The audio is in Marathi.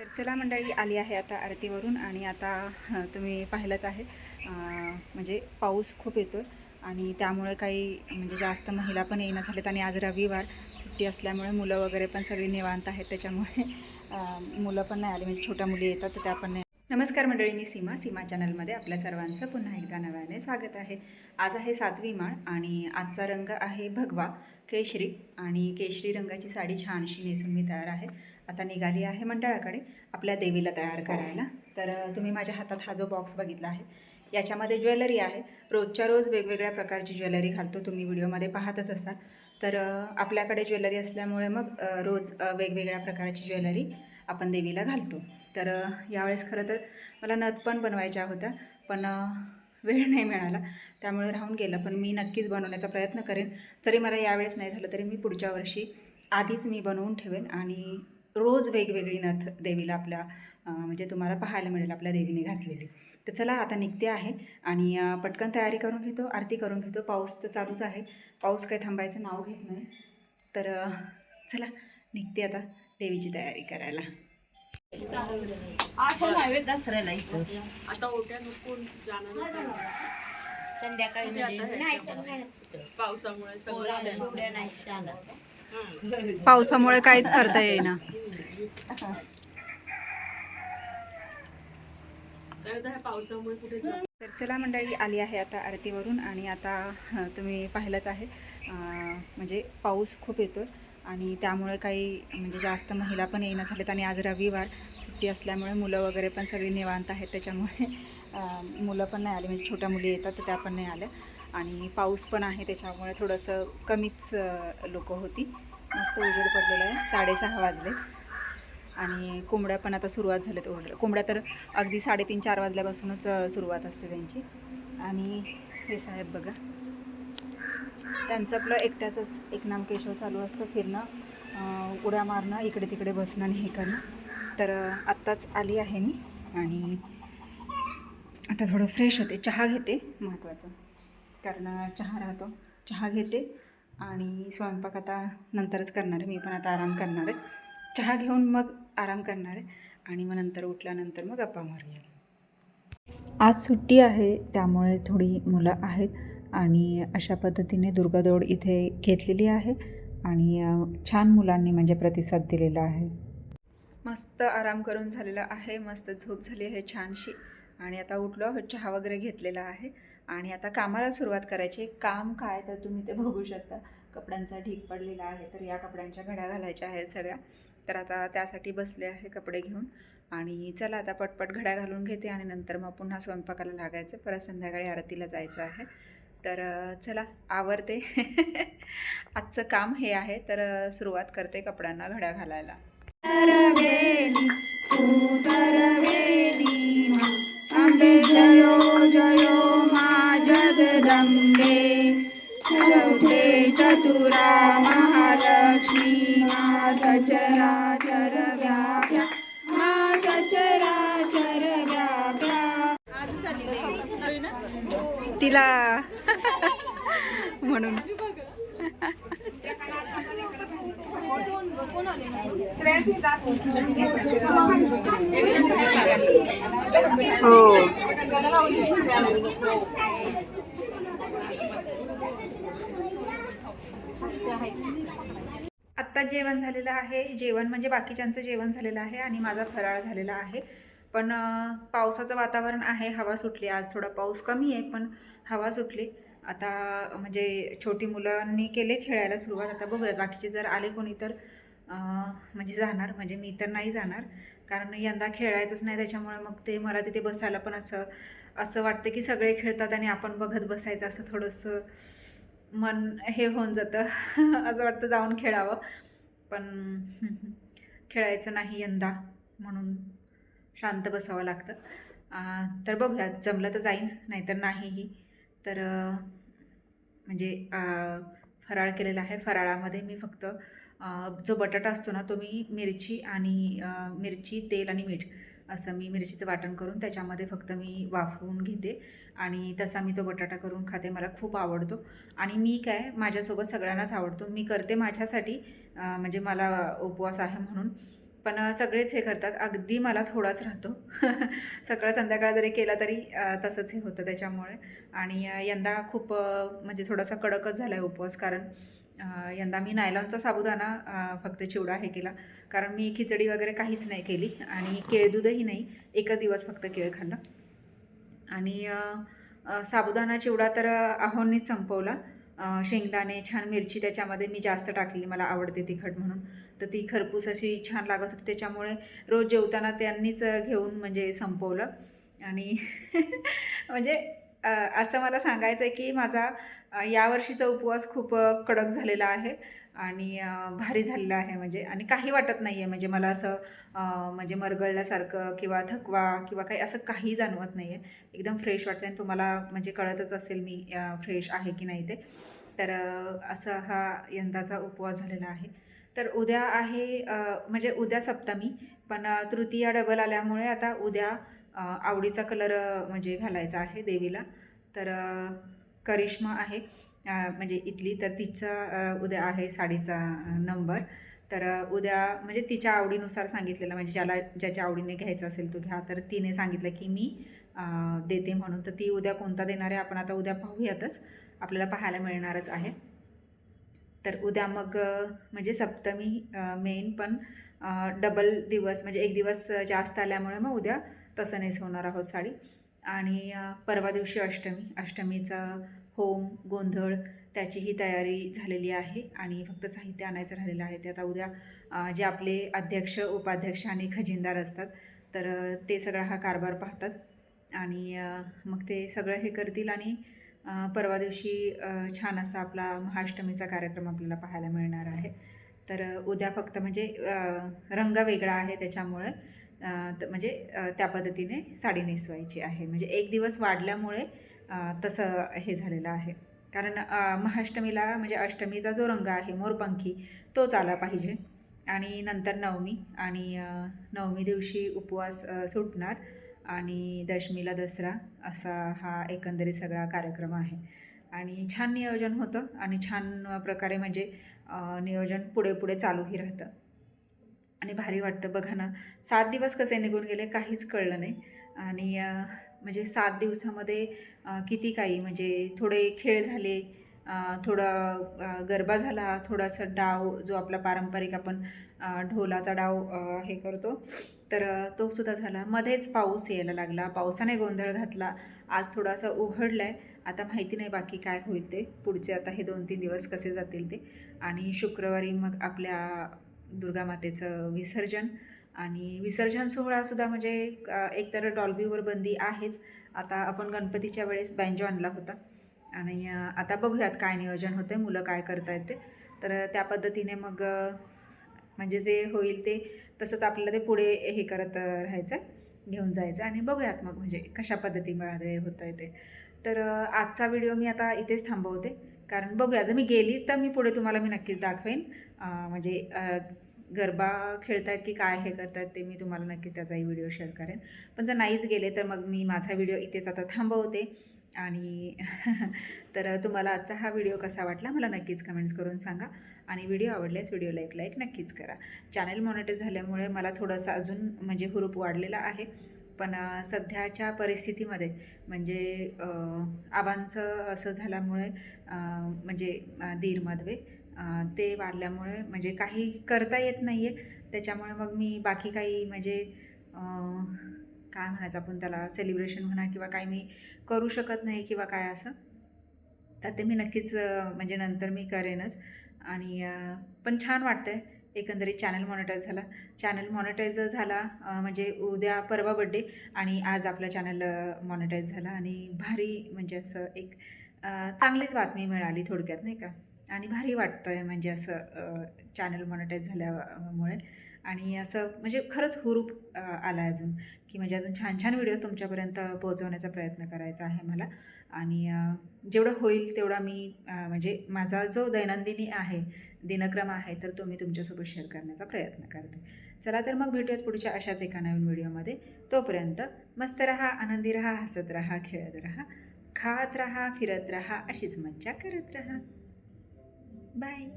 तर चला मंडळी आली आहे आता आरतीवरून आणि आता तुम्ही पाहिलंच आहे. म्हणजे पाऊस खूप येतो आणि त्यामुळे काही म्हणजे जास्त महिला पण येणं झालेत आणि आज रविवार सुट्टी असल्यामुळे मुलं वगैरे पण सगळी निवांत आहेत. त्याच्यामुळे मुलं पण नाही आली. म्हणजे छोट्या मुली येतात तर त्या पण नाही. नमस्कार मंडळी मी सीमा. सीमा चॅनलमध्ये आपल्या सर्वांचं पुन्हा एकदा नव्याने स्वागत आहे. आज आहे सातवी माळ आणि आजचा रंग आहे भगवा केशरी. आणि केशरी रंगाची साडी छानशी नेसून मी तयार आहे. आता निघाली आहे मंडळाकडे आपल्या देवीला तयार करायला. तर तुम्ही माझ्या हातात हा जो बॉक्स बघितला आहे याच्यामध्ये ज्वेलरी आहे. रोजच्या रोज वेगवेगळ्या प्रकारची ज्वेलरी घालतो तुम्ही व्हिडिओमध्ये पाहतच असाल. तर आपल्याकडे ज्वेलरी असल्यामुळे मग रोज वेगवेगळ्या प्रकारची ज्वेलरी आपण देवीला घालतो. तर यावेळेस खरं तर मला नथ पण बनवायच्या होत्या पण वेळ नाही मिळाला. त्यामुळे राहून गेलं पण मी नक्कीच बनवण्याचा प्रयत्न करेन. जरी मला यावेळेस नाही झालं तरी मी पुढच्या वर्षी आधीच मी बनवून ठेवेन आणि रोज वेगवेगळी नथ देवीला आपल्या म्हणजे तुम्हाला पाहायला मिळेल आपल्या देवीने घातलेली. तर चला आता निघते आहे आणि पटकन तयारी करून घेतो आरती करून घेतो. पाऊस तर चालूच आहे. पाऊस काही थांबायचं नाव घेत नाही. तर चला निघते आता देवीची तयारी करायला. दसऱ्याला आता ओट्या नुकून जाणार संध्याकाळी म्हणजे. पावसामुळे चालत. पावसामुळे काहीच करता येईना. तर कुठे तर चला मंडळी आली आहे आता आरतीवरून आणि आता तुम्ही पाहिलंच आहे. म्हणजे पाऊस खूप येतो आणि त्यामुळे काही म्हणजे जास्त महिला पण येणं झालेत आणि आज रविवार सुट्टी असल्यामुळे मुलं वगैरे पण सगळी निवांत आहेत. त्याच्यामुळे मुलं पण नाही आली. म्हणजे छोट्या मुली येतात तर त्या पण नाही आल्या. आणि पाऊस पण आहे त्याच्यामुळे थोडंसं कमीच लोक होती. मस्त उजेड पडलेलं आहे. साडेसहा वाजले आणि कोंबड्या पण आता सुरुवात झाल्यात ओरडायला कोंबड्या तर अगदी साडेतीन चार वाजल्यापासूनच सुरुवात असते त्यांची. आणि हे साहेब बघा. त्यांचं आपलं एकट्याचंच एक नाम केशव चालू असतं फिरणं. उड्या मारणं इकडे तिकडे बसणं आणि हे करणं. तर आत्ताच आली आहे मी आणि आता थोडं फ्रेश होते. चहा घेते महत्त्वाचं कारण चहा राहतो. चहा घेते आणि स्वयंपाक आता नंतरच करणार आहे. मी पण आता आराम करणार आहे. चहा घेऊन मग आराम करणार आहे. आणि मग नंतर उठल्यानंतर मग गप्पा मारूया. आज सुट्टी आहे त्यामुळे थोडी मुलं आहेत. आणि अशा पद्धतीने दुर्गादौड इथे घेतलेली आहे. आणि छान मुलांनी म्हणजे प्रतिसाद दिलेला आहे. मस्त आराम करून झालेला आहे. मस्त झोप झाली आहे छानशी. आणि आता उठलो आहोत चहा वगैरे घेतलेला आहे. आणि आता कामाला सुरुवात करायची. काम काय तर तुम्ही ते बघू शकता. कपड्यांचा ढीक पडलेला आहे तर या कपड्यांच्या घड्या घालायच्या आहेत सगळ्या. तर आता त्यासाठी बसले आहे कपडे घेऊन. आणि चला आता पटपट घड्या घालून घेते आणि नंतर मग पुन्हा स्वयंपाकाला लागायचं. परत संध्याकाळी आरतीला जायचं आहे. तर चला आवरते. आजचं काम हे आहे. तर सुरुवात करते कपड्यांना घड्या घालायला. जयो जयो मा चौथे चतुरा हो. आत्ता जेवण झालेलं आहे. जेवण म्हणजे बाकीच्यांचं जेवण झालेलं आहे आणि माझा फराळ झालेला आहे. पण पावसाचं वातावरण आहे. हवा सुटली. आज थोडा पाऊस कमी आहे पण हवा सुटली. आता म्हणजे छोटी मुलांनी केले खेळायला सुरुवात. आता बघूयात. बाकीचे जर आले कोणी तर म्हणजे जाणार म्हणजे मी तर नाही जाणार. कारण यंदा खेळायचंच नाही त्याच्यामुळे मग ते मला तिथे बसायला पण असं असं वाटतं की सगळे खेळतात आणि आपण बघत बसायचं असं थोडंसं मन हे होऊन जातं. असं वाटतं जाऊन खेळावं. पण खेळायचं नाही यंदा म्हणून शांत बसावं लागतं. तर बघूयात. जमलं तर जाईन नाहीतर नाहीही. तर म्हणजे फराळ केलेला आहे. फराळामध्ये मी फक्त जो बटाटा असतो ना तो मी मिरची आणि मिरची तेल आणि मीठ असं मी मिरचीचं वाटण करून त्याच्यामध्ये फक्त मी वाफवून घेते आणि तसा मी तो बटाटा करून खाते. मला खूप आवडतो. आणि मी काय माझ्यासोबत सगळ्यांनाच आवडतो. मी करते माझ्यासाठी म्हणजे मला उपवास आहे म्हणून. पण सगळेच हे करतात. अगदी मला थोडाच राहतो. सकाळ संध्याकाळ जरी केला तरी तसंच हे होतं त्याच्यामुळे. आणि यंदा खूप म्हणजे थोडासा कडकच झाला आहे उपवास. कारण यंदा मी नायलॉनचा साबुदाणा फक्त चिवडा हे केला. कारण मी खिचडी वगैरे काहीच नाही केली. आणि केळदूधही नाही. एकच दिवस फक्त केळ खाल्लं. आणि साबुदाणा चिवडा तर आहोंनीच संपवला. शेंगदाणे छान मिरची त्याच्यामध्ये मी जास्त टाकली मला आवडते तिखट म्हणून. तर ती खरपूस अशी छान लागत होती त्याच्यामुळे रोज जेवताना त्यांनीच घेऊन म्हणजे संपवलं. आणि म्हणजे असं मला सांगायचं आहे की माझा यावर्षीचा उपवास खूप कडक झालेला आहे आणि भारी झालेला आहे म्हणजे. आणि काही वाटत नाही आहे म्हणजे मला असं म्हणजे मरगळल्यासारखं किंवा थकवा किंवा काही असं काही जाणवत नाही आहे एकदम फ्रेश वाटते आणि तुम्हाला म्हणजे कळतच असेल मी फ्रेश आहे की नाही ते. तर असं असा हा यंदाचा उपवास झालेला आहे. तर उद्या आहे म्हणजे उद्या सप्तमी पण तृतीया डबल आल्यामुळे आता उद्या आवडीचा कलर म्हणजे घालायचा आहे देवीला. तर करिश्मा आहे म्हणजे इथली तर तिचा उद्या आहे साडीचा नंबर तर उद्या म्हणजे तिच्या आवडीनुसार सांगितलेलं म्हणजे ज्याला ज्याच्या आवडीने घ्यायचं असेल तो घ्या. तर तिने सांगितलं की मी देते म्हणून. तर ती उद्या कोणता देणार आहे आपण आता उद्या पाहूयातच. आपल्याला पाहायला मिळणारच आहे. तर उद्या मग म्हणजे सप्तमी मेन पण डबल दिवस म्हणजे एक दिवस जास्त आल्यामुळे मग उद्या तसं नेसवणार आहोत साडी. आणि परवा दिवशी अष्टमी अष्टमीचा होम गोंधळ त्याचीही तयारी झालेली आहे आणि फक्त साहित्य आणायचं राहिलेलं आहे. ते आता उद्या जे आपले अध्यक्ष उपाध्यक्ष आणि खजिनदार असतात तर ते सगळा हा कारभार पाहतात. आणि मग ते सगळं हे करतील आणि परवा दिवशी छान असा आपला महाअष्टमीचा कार्यक्रम आपल्याला पाहायला मिळणार आहे. तर उद्या फक्त म्हणजे रंग वेगळा आहे त्याच्यामुळे त- म्हणजे त्या पद्धतीने साडी नेसवायची आहे. म्हणजे एक दिवस वाढल्यामुळे तसं हे झालेलं आहे. कारण महाअष्टमीला म्हणजे अष्टमीचा जो रंग आहे मोरपंखी तोच आला पाहिजे. आणि नंतर नवमी आणि नवमी दिवशी उपवास सुटणार आणि दशमीला दसरा असा हा एकंदरीत सगळा कार्यक्रम आहे. आणि छान नियोजन होतं आणि छान प्रकारे म्हणजे नियोजन पुढे पुढे चालूही राहतं. आणि भारी वाटतं. बघा ना सात दिवस कसे निघून गेले काहीच कळलं नाही. आणि म्हणजे सात दिवसामध्ये किती काही म्हणजे थोडे खेळ झाले थोडं गरबा झाला थोडासा डाव जो आपला पारंपरिक आपण ढोलाचा डाव हे करतो तर तोसुद्धा झाला. मध्येच पाऊस यायला लागला. पावसाने गोंधळ घातला. आज थोडासा उघडला आहे आता माहिती नाही बाकी काय होईल ते. पुढचे आता हे दोन तीन दिवस कसे जातील ते. आणि शुक्रवारी मग आपल्या दुर्गामातेचं विसर्जन. आणि विसर्जन सोहळासुद्धा म्हणजे एकतर डॉल्बीवर बंदी आहेच. आता आपण गणपतीच्या वेळेस बँजो आणला होता. आणि आता बघूयात काय नियोजन होतं आहे मुलं काय करतायत ते. तर त्या पद्धतीने मग म्हणजे जे होईल ते तसंच आपल्याला ते पुढे हे करत राहायचं घेऊन जायचं आणि बघूयात मग म्हणजे कशा पद्धतीमध्ये होतं आहे ते. तर आजचा व्हिडिओ मी आता इथेच थांबवते. कारण बघूया जर मी गेलीच तर मी पुढे तुम्हाला मी नक्कीच दाखवेन म्हणजे गरबा खेळतायत की काय हे करतायत ते मी तुम्हाला नक्कीच त्याचाही व्हिडिओ शेअर करेन. पण जर नाहीच गेले तर मग मी माझा व्हिडिओ इथेच आता थांबवते. आणि तर तुम्हाला आजचा हा व्हिडिओ कसा वाटला मला नक्कीच कमेंट्स करून सांगा. आणि व्हिडिओ आवडल्यास व्हिडिओला एक लाईक नक्कीच करा. चॅनल मॉनिटाईज झाल्यामुळे मला थोडंसं अजून म्हणजे हुरूप वाढलेला आहे. पण सध्याच्या परिस्थितीमध्ये म्हणजे आबांचं असं झाल्यामुळे म्हणजे दीर दीरमधवे ते वाढल्यामुळे म्हणजे काही करता येत नाही आहे त्याच्यामुळे मग मी बाकी काही म्हणजे काय म्हणायचं आपण त्याला? सेलिब्रेशन म्हणा किंवा काही मी करू शकत नाही किंवा काय असं? तर ते मी नक्कीच म्हणजे नंतर मी करेनच. आणि पण छान वाटतं आहे एकंदरीत चॅनल मॉनिटाईज झाला. चॅनल मॉनिटाईज झाला म्हणजे उद्या परवा बड्डे आणि आज आपला चॅनल मॉनिटाईज झाला आणि भारी म्हणजे असं एक चांगलीच बातमी मिळाली थोडक्यात नाही का? आणि भारी वाटतं आहे म्हणजे असं चॅनल मॉनिटाईज झाल्यामुळे. आणि असं म्हणजे खरंच हुरूप आला आहे अजून की म्हणजे अजून छान छान व्हिडिओज तुमच्यापर्यंत पोहोचवण्याचा प्रयत्न करायचा आहे मला. आणि जेवढं होईल तेवढा मी म्हणजे माझा जो दैनंदिनी आहे दिनक्रम आहे तर तो मी तुमच्यासोबत शेअर करण्याचा प्रयत्न करते. चला तर मग भेटूयात पुढच्या अशाच एका नवीन व्हिडिओमध्ये. तोपर्यंत मस्त रहा आनंदी रहा हसत रहा खेळत रहा खात रहा फिरत रहा अशीच मज्जा करत रहा. बाय.